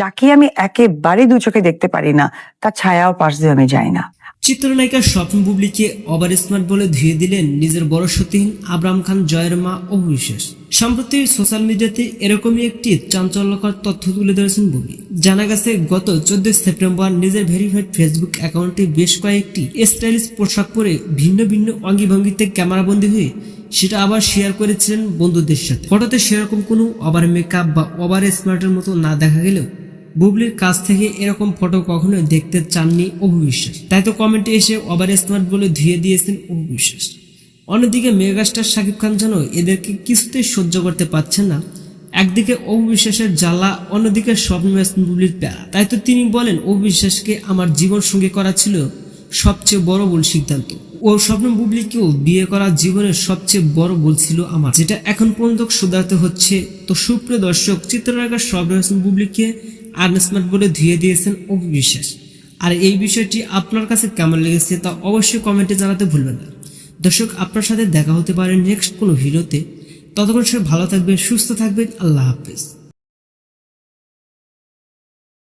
যাকে আমি একেবারেই দু চোখে দেখতে পারি না, তার ছায়াও পাশ দিয়ে আমি যাই না। চিত্রনায়িকা স্বপ্ন বুবলিকে ওভার স্মার্ট বলে ধুয়ে দিলেন নিজের বড় সতীহীন আবরাম খান জয়ের মা অবিশ্বাস সম্প্রতি সোশ্যাল মিডিয়াতে এরকমই একটি চাঞ্চল্যকর তথ্য তুলে ধরেছেন বুবলি। জানা গেছে, গত চোদ্দ সেপ্টেম্বর নিজের ভেরিফাইড ফেসবুক অ্যাকাউন্টে বেশ কয়েকটি স্টাইলিশ পোশাক পরে ভিন্ন ভিন্ন অঙ্গিভঙ্গিতে ক্যামেরাবন্দি হয়ে সেটা আবার শেয়ার করেছিলেন বন্ধুদের সাথে। ফটোতে সেরকম কোনো ওভার মেকআপ বা ওভার স্মার্টের মতো না দেখা গেলেও বুবলির কাছ থেকে এরকম ফটো কখনো দেখতে চাননি অভিবিশ্বাস তাই তো কমেন্টে এসে ওভার স্মার্ট বলে ধুয়ে দিয়েছেন অভিবিশ্বাস অন্যদিকে মেগাস্টার শাকিব খান যেন এদেরকে কিছুতেই সহ্য করতে পারছেন না। একদিকে অবিশ্বাসের জ্বালা, অন্যদিকে স্বপ্ন বুবলির প্যারা। তাই তো তিনি বলেন অবিশ্বাসকে আমার জীবন সঙ্গী করা ছিল সবচেয়ে বড় ভুল সিদ্ধান্ত। ও স্বপ্ন বুবলিকেও বিয়ে করা জীবনের সবচেয়ে বড় ভুল ছিল আমার। যেটা এখন পর্যন্ত শুধাতে হচ্ছে। তো সুপ্রিয় দর্শক, চিত্রনায়িকা স্বপ্ন বুবলিকে আনস্মার্ট বলে ধুয়ে দিয়েছেন অবিশ্বাস আর এই বিষয়টি আপনার কাছে কেমন লেগেছে তা অবশ্যই কমেন্টে জানাতে ভুলবেন না। দর্শক, আপনার সাথে দেখা হতে পারে নেক্সট কোনো ভিডিওতে। ততক্ষণ সে ভালো থাকবেন, সুস্থ থাকবেন। আল্লাহ হাফেজ।